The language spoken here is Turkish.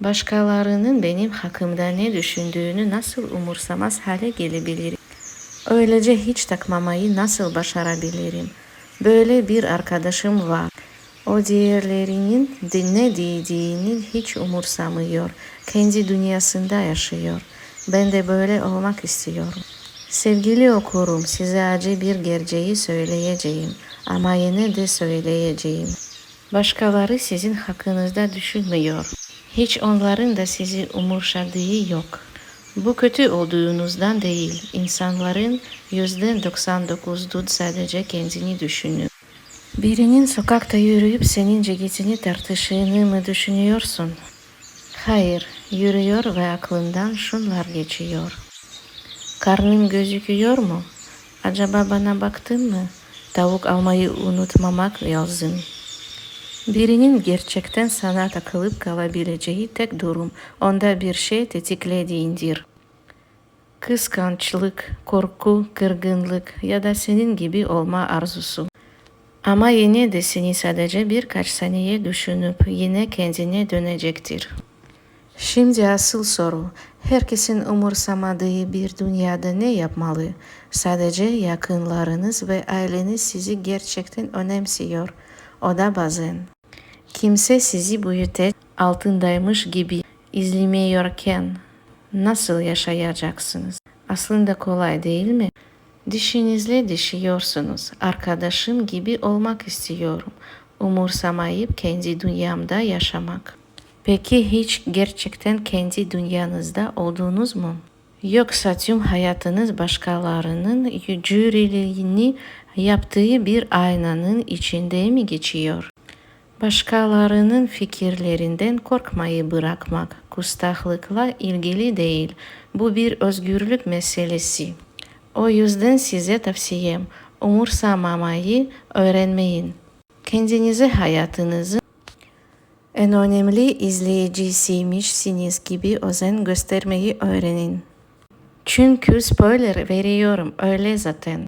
Başkalarının benim hakkımda ne düşündüğünü nasıl umursamaz hale gelebilirim? Öylece hiç takmamayı nasıl başarabilirim? Böyle bir arkadaşım var. O diğerlerinin ne dediğini hiç umursamıyor. Kendi dünyasında yaşıyor. Ben de böyle olmak istiyorum. Sevgili okurum, size acı bir gerçeği söyleyeceğim. Ama yine de söyleyeceğim. Başkaları sizin hakkınızda düşünmüyor. Hiç onların da sizi umursadığı yok. Bu kötü olduğunuzdan değil. İnsanların yüzde 99'u sadece kendini düşünür. Birinin sokakta yürüyüp senin ceketini tartıştığını mı düşünüyorsun? Hayır, yürüyor ve aklından şunlar geçiyor. Karnım gözüküyor mu? Acaba bana baktın mı? Tavuk almayı unutmamak lazım. Birinin gerçekten sana takılıp kalabileceği tek durum onda bir şey tetiklediğindir. Kıskançlık, korku, kırgınlık ya da senin gibi olma arzusu. Ama yine de seni sadece birkaç saniye düşünüp yine kendine dönecektir. Şimdi asıl soru, herkesin umursamadığı bir dünyada ne yapmalı? Sadece yakınlarınız ve aileniz sizi gerçekten önemsiyor. O da bazen. Kimse sizi bu yüte altındaymış gibi izlemiyorken nasıl yaşayacaksınız? Aslında kolay değil mi? Dişinizle dişiyorsunuz. Arkadaşım gibi olmak istiyorum. Umursamayıp kendi dünyamda yaşamak. Peki hiç gerçekten kendi dünyanızda oldunuz mu? Yoksa tüm hayatınız başkalarının jüriliğini yaptığı bir aynanın içinde mi geçiyor? Başkalarının fikirlerinden korkmayı bırakmak küstahlıkla ilgili değil. Bu bir özgürlük meselesi. O yüzden size tavsiyem umursamamayı öğrenmeyin. Kendinize hayatınızı en önemli izleyicisiymişsiniz gibi özen göstermeyi öğrenin. Çünkü spoiler veriyorum öyle zaten.